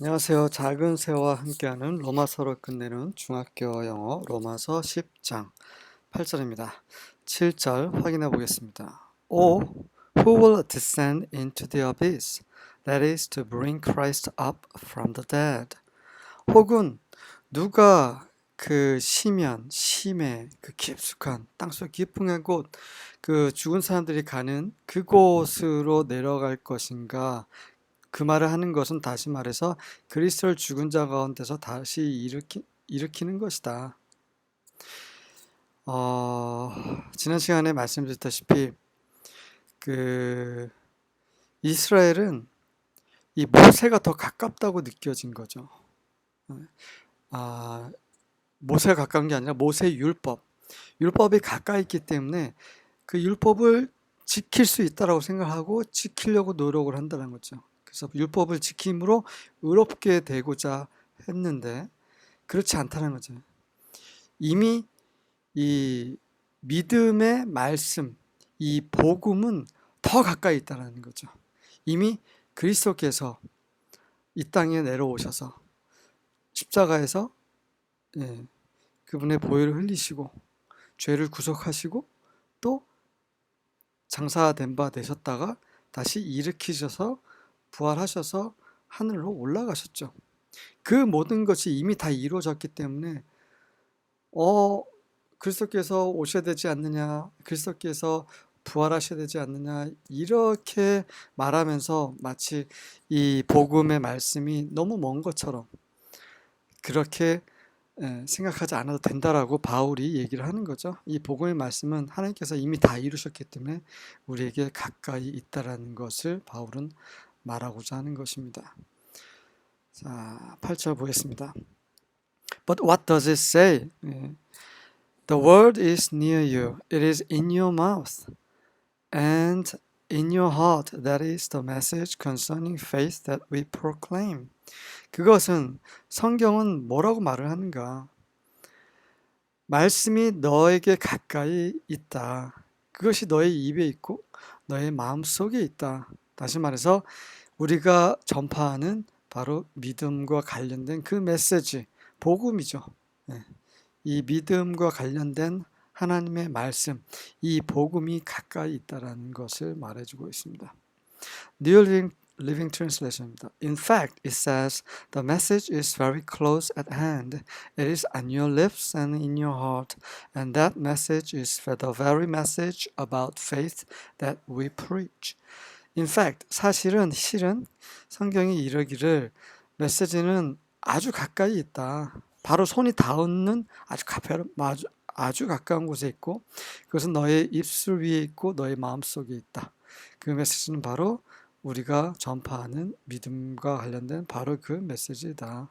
안녕하세요. 작은 새와 함께하는 로마서로 끝내는 중학교 영어 로마서 10장 8절입니다. 7절 확인해 보겠습니다. Or who will descend into the abyss? That is to bring Christ up from the dead. 혹은 누가 그 심연, 심해, 그 깊숙한 땅속 깊은 곳, 그 죽은 사람들이 가는 그곳으로 내려갈 것인가? 그 말을 하는 것은 다시 말해서 그리스도를 죽은 자 가운데서 다시 일으키, 일으키는 것이다. 어, 지난 시간에 말씀드렸다시피 그 이스라엘은 이 모세가 더 가깝다고 느껴진 거죠. 아, 모세가 가까운 게 아니라 모세 율법. 율법이 가까이 있기 때문에 그 율법을 지킬 수 있다라고 생각하고 지키려고 노력을 한다는 거죠. 그래서 율법을 지킴으로 의롭게 되고자 했는데 그렇지 않다는 거죠. 이미 이 믿음의 말씀, 이 복음은 더 가까이 있다는 거죠. 이미 그리스도께서 이 땅에 내려오셔서 십자가에서 예, 그분의 보혈을 흘리시고 죄를 구속하시고 또 장사된 바 되셨다가 다시 일으키셔서 부활하셔서 하늘로 올라가셨죠. 그 모든 것이 이미 다 이루어졌기 때문에 어 그리스도께서 오셔야 되지 않느냐, 그리스도께서 부활하셔야 되지 않느냐 이렇게 말하면서 마치 이 복음의 말씀이 너무 먼 것처럼 그렇게 생각하지 않아도 된다라고 바울이 얘기를 하는 거죠. 이 복음의 말씀은 하나님께서 이미 다 이루셨기 때문에 우리에게 가까이 있다라는 것을 바울은 말하고자 하는 것입니다. 자, 8절 보겠습니다. But what does it say? The word is near you. It is in your mouth and in your heart. That is the message concerning faith that we proclaim. 그것은 성경은 뭐라고 말을 하는가? 말씀이 너에게 가까이 있다. 그것이 너의 입에 있고 너의 마음 속에 있다. 다시 말해서 우리가 전파하는 바로 믿음과 관련된 그 메시지, 복음이죠. 네. 이 믿음과 관련된 하나님의 말씀, 이 복음이 가까이 있다라는 것을 말해주고 있습니다. New Living, Living Translation입니다. In fact, it says the message is very close at hand. It is on your lips and in your heart, and that message is the very message about faith that we preach. In fact, 사실은 실은 성경이 이르기를 메시지는 아주 가까이 있다. 바로 손이 닿는 아주 가까운 아주, 아주 가까운 곳에 있고 그것은 너의 입술 위에 있고 너의 마음 속에 있다. 그 메시지는 바로 우리가 전파하는 믿음과 관련된 바로 그 메시지다.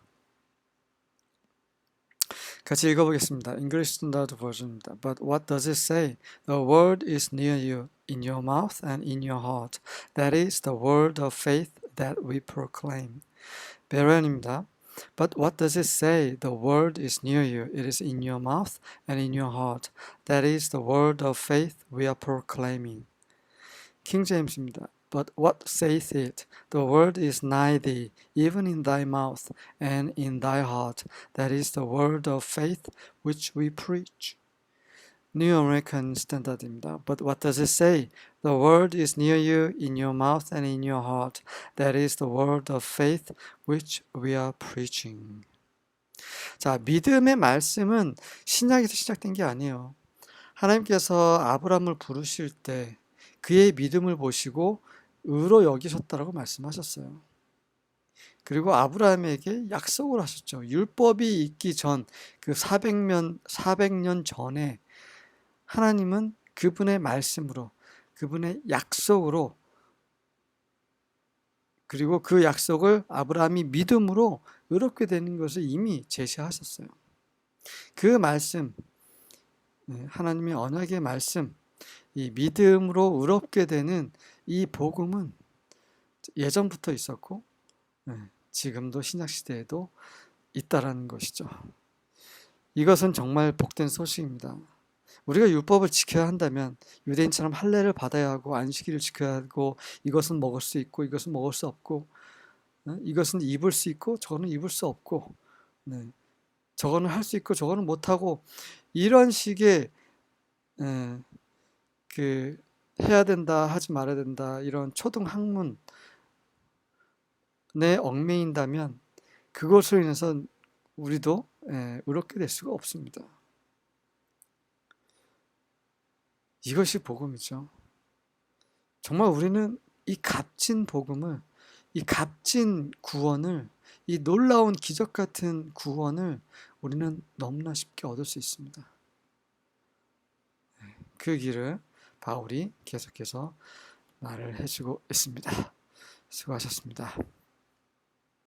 같이 읽어보겠습니다. English Standard Version입니다. But what does it say? The word is near you, in your mouth and in your heart. That is the word of faith that we proclaim. 베란입니다. But what does it say? The word is near you. It is in your mouth and in your heart. That is the word of faith we are proclaiming. 킹 제임스입니다. But what saith it? The word is nigh thee, even in thy mouth and in thy heart. That is the word of faith which we preach. New American Standard입니다. But what does it say? The word is near you, in your mouth and in your heart. That is the word of faith which we are preaching. 자, 믿음의 말씀은 신약에서 시작된 게 아니에요. 하나님께서 아브라함을 부르실 때 그의 믿음을 보시고 의로 여기셨다라고 말씀하셨어요. 그리고 아브라함에게 약속을 하셨죠. 율법이 있기 전 그 400년 400년 전에 하나님은 그분의 말씀으로 그분의 약속으로 그리고 그 약속을 아브라함이 믿음으로 의롭게 되는 것을 이미 제시하셨어요. 그 말씀 네, 하나님의 언약의 말씀 이 믿음으로 의롭게 되는 이 복음은 예전부터 있었고 네, 지금도 신약 시대에도 있다라는 것이죠. 이것은 정말 복된 소식입니다. 우리가 율법을 지켜야 한다면 유대인처럼 할례를 받아야 하고 안식일을 지켜야 하고 이것은 먹을 수 있고 이것은 먹을 수 없고 어? 이것은 입을 수 있고 저거는 입을 수 없고 네. 저거는 할 수 있고 저거는 못하고 이런 식의 에, 그 해야 된다 하지 말아야 된다 이런 초등 학문에 얽매인다면 그것으로 인해서 우리도 에, 의롭게 될 수가 없습니다. 이것이 복음이죠. 정말 우리는 이 값진 복음을, 이 값진 구원을, 이 놀라운 기적 같은 구원을 우리는 너무나 쉽게 얻을 수 있습니다. 그 길을 바울이 계속해서 말을 해주고 있습니다. 수고하셨습니다.